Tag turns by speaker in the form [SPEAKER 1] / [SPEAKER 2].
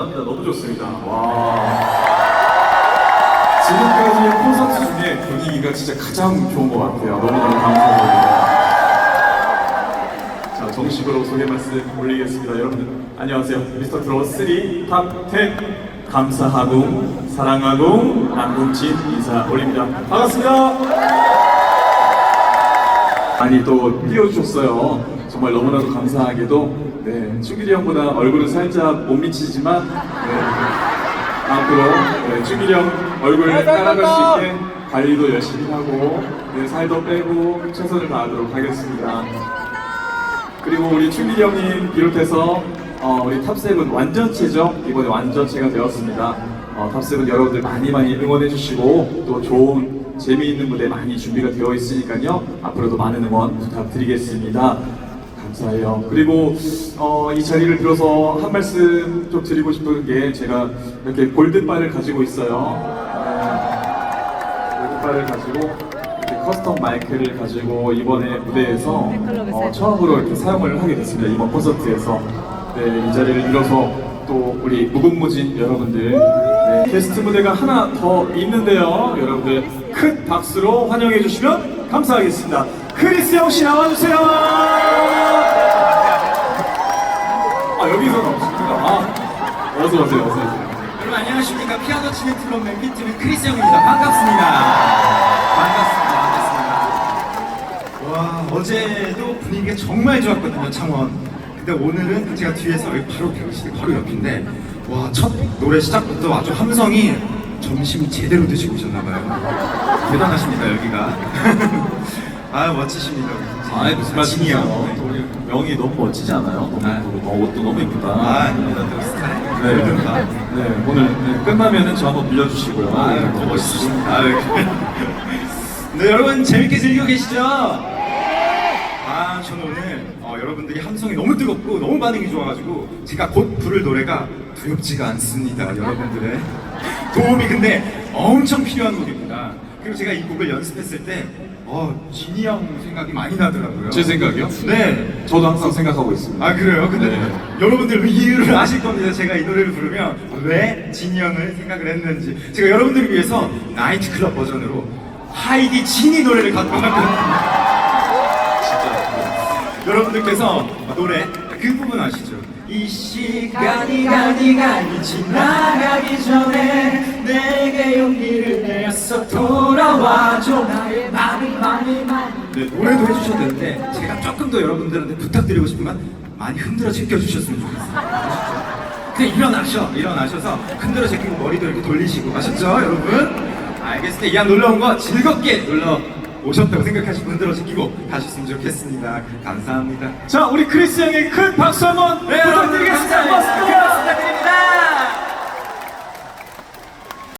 [SPEAKER 1] 잘합니다. 너무 좋습니다. 와. 지금까지의 콘서트 중에 분위기가 진짜 가장 좋은 것 같아요. 너무너무 감사드립니다. 자, 정식으로 소개 말씀 올리겠습니다. 여러분들, 안녕하세요. 미스터 트롯 3 탑10 감사하고, 사랑하고, 남궁진 인사 올립니다. 반갑습니다. 많이 또 띄워주셨어요. 정말 너무나도 감사하게도 네, 충길이 형보다 얼굴은 살짝 못 미치지만 네, 앞으로 네, 충길이 형 얼굴 따라갈 수 있게 관리도 열심히 하고 네, 살도 빼고 최선을 다하도록 하겠습니다. 그리고 우리 충길이 형님 비롯해서 어, 우리 탑세븐 완전체죠. 이번에 완전체가 되었습니다. 어, 탑세븐 여러분들 많이 많이 응원해 주시고 또 좋은 재미있는 무대 많이 준비가 되어 있으니까요. 앞으로도 많은 응원 부탁드리겠습니다. 감사해요. 그리고 어, 이 자리를 빌어서 한 말씀 좀 드리고 싶은 게 제가 이렇게 골든바를 가지고 있어요. 네, 골든바를 가지고 이렇게 커스텀 마이크를 가지고 이번에 무대에서 어, 처음으로 이렇게 사용을 하게 됐습니다. 이번 콘서트에서 네, 이 자리를 빌어서 또 우리 무궁무진 여러분들 네, 게스트 무대가 하나 더 있는데요. 여러분들 큰 박수로 환영해 주시면 감사하겠습니다. 크리스 형 씨 나와주세요. 어서 오세요, 어서 오세요.
[SPEAKER 2] 여러분 안녕하십니까. 피아노 치는 트롯 맨비트는 크리스 형입니다. 반갑습니다. 반갑습니다. 반갑습니다. 와 어제도 분위기가 정말 좋았거든요 창원. 근데 오늘은 제가 뒤에서 여기 바로 벽실 바로 옆인데 와 첫 노래 시작부터 아주 함성이 점심 제대로 드시고 오셨나봐요. 대단하십니다 여기가. 아 멋지십니다.
[SPEAKER 1] 아이 무슨 우리 명이 너무 멋지지 않아요? 너무
[SPEAKER 2] 아.
[SPEAKER 1] 어, 옷도 너무 예쁘다.
[SPEAKER 2] 아 아닙니다. 또 스타일
[SPEAKER 1] 네,
[SPEAKER 2] 골든바.
[SPEAKER 1] 네, 오늘 네, 끝나면은 저 한번 빌려주시고요.
[SPEAKER 2] 아,
[SPEAKER 1] 네,
[SPEAKER 2] 더 멋있으십니다. 아, 네. 네, 여러분 재밌게 즐기고 계시죠? 아, 저는 오늘 어, 여러분들이 함성이 너무 뜨겁고 너무 반응이 좋아가지고 제가 곧 부를 노래가 두렵지가 않습니다, 여러분들의 도움이 근데 엄청 필요한 곡입니다. 그리고 제가 이 곡을 연습했을 때 어, 진이 형 생각이 많이 나더라고요.
[SPEAKER 1] 제 생각이요?
[SPEAKER 2] 네.
[SPEAKER 1] 저도 항상 생각하고 있습니다.
[SPEAKER 2] 아 그래요? 근데
[SPEAKER 1] 네.
[SPEAKER 2] 여러분들 이유를 아실 겁니다. 제가 이 노래를 부르면 왜 진이 형을 생각을 했는지 제가 여러분들을 위해서 나이트클럽 버전으로 하이디 진이 노래를 갖고 왔거든요. 여러분들께서 노래 그 부분 아시죠? 이 시간이 가니 가니 지나가기 전에 내게 용기를 내어 서 돌아와줘. 나의 마음이 많이 많이. 네, 노래도 해주셔도 되는데 제가 조금 더 여러분들한테 부탁드리고 싶은 건 많이 흔들어 제껴주셨으면 좋겠어요 그냥 일어나셔. 일어나셔서 흔들어 제끼고 머리도 이렇게 돌리시고. 아셨죠 여러분? 알겠습니다. 이왕 놀러 온 거 즐겁게 놀러 오셨다고 생각하시고 흔들어 제끼고 가셨으면 좋겠습니다. 감사합니다.
[SPEAKER 1] 자, 우리 크리스 형에게 큰 박수 한번
[SPEAKER 2] 네